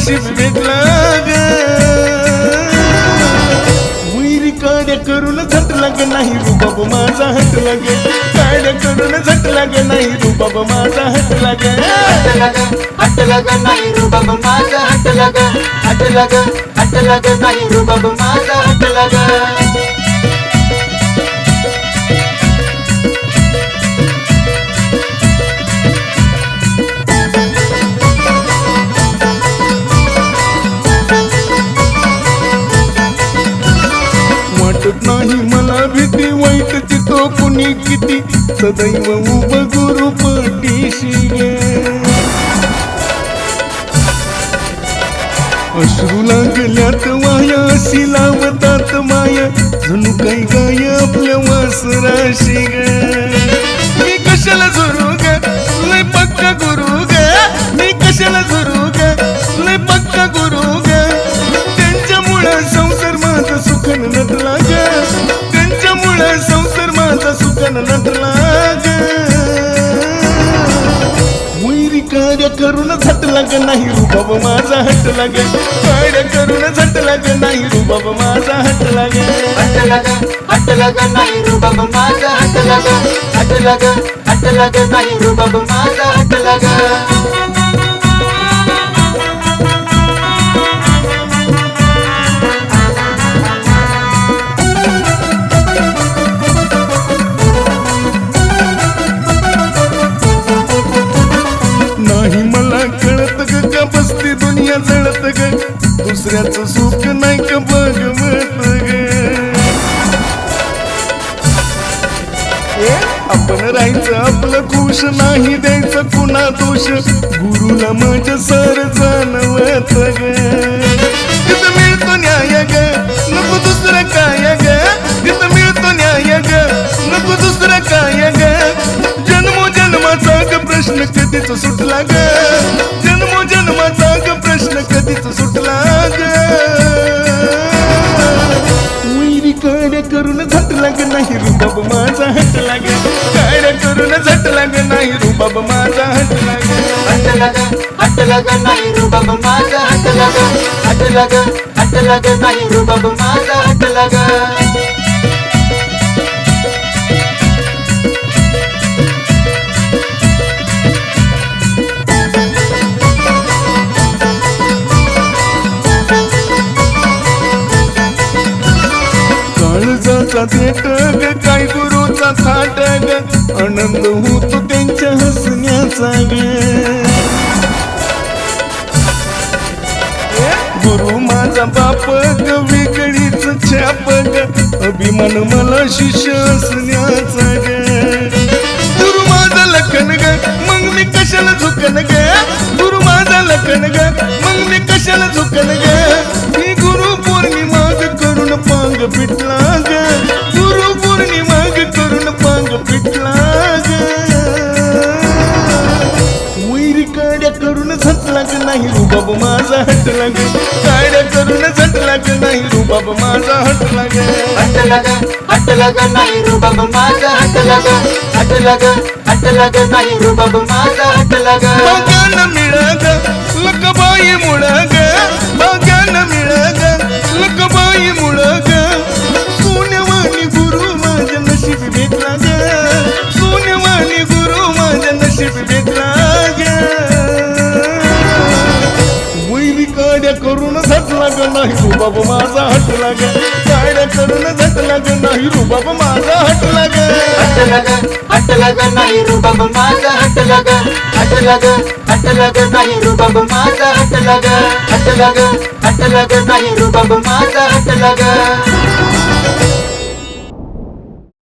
नशीब भेटला ग? काड्या करून झटला ग नाही रुबाब माझा हटला लागे. काड्या करून झटला ग नाही रुबाब माझा हट लागे. हटला ग हटला ग नाही रुबाब माझा हटला ग हटला ग हटला ग नाही रुबाब माझा हटला ग नाही मला भीती वाईट चितो कुणी किती? सदैव उभ गुरु पाठीशी अश्रू लागल्यात वाया अशी लावतात माया. जणू काही गाय आपल्या वासराशी ग मी कशाला झुरू ग? लय पक्का गुरु ग. मी कशाला झुरू ग? लय पक्का गुरु ग. त्यांच्यामुळं संसार माझा सुखन नटला माझा सुखन नटला ग वैरी कार्य करून झटला ग नाही रुबाब माझा हटला ग कार्य करून झटला ग नाही रुबाब माझा हटला ग हटला ग हटला ग नाही रुबाब माझा हटला ग हटला ग हटला ग नाही रुबाब माझा हटला ग दुसऱ्याचं सुख नाही का बघवत ग ए, आपण राहायचं आपलं खुश नाही द्यायचं कुणा दोष. गुरुला माझ्या सर जाणवत ग. तिथं मिळतो न्याय ग नको दुसरं काय ग. तिथं मिळतो न्याय ग नको दुसरं काय ग. जन्मो जन्माचा ग प्रश्न कधीच सुटला ग. हटला ग नाही रुबाब माझा हटला ग हटला ग हटला ग नाही रुबाब माझा हटला ग देट काय गुरुचा थाट आनंद होतो त्यांच्या हसण्याचा ग माझा बाप ग वेगळीच छाप ग. अभिमान मला शिष्य असण्याचा ग. गुरु माझा लखन ग मग मी कशाला झुकन ग? गुरु माझा लखन ग मग मी कशाला झुकन ग? ही गुरु पौर्णिमा करून पांग पिटला. काड्या करून झटला ग नाही रुबाब माझा हटला ग काड्या करून झटला ग नाही रुबाब माझा हटला ग हटला ग हटला ग नाही रुबाब माझा हटला ग हटला ग हटला ग नाही रुबाब माझा हटला ग भाग्यान मिळग लकबाई मुळग. भाग्यान नाही रुबाब माझा हटला ग काड्या करून झटला ग नाही रुबाब माझा हटला ग हटला ग हटला ग नाही रुबाब माझा हटला ग हटला ग हटला ग नाही रुबाब माझा हटला ग हटला ग हटला ग नाही रुबाब माझा हटला ग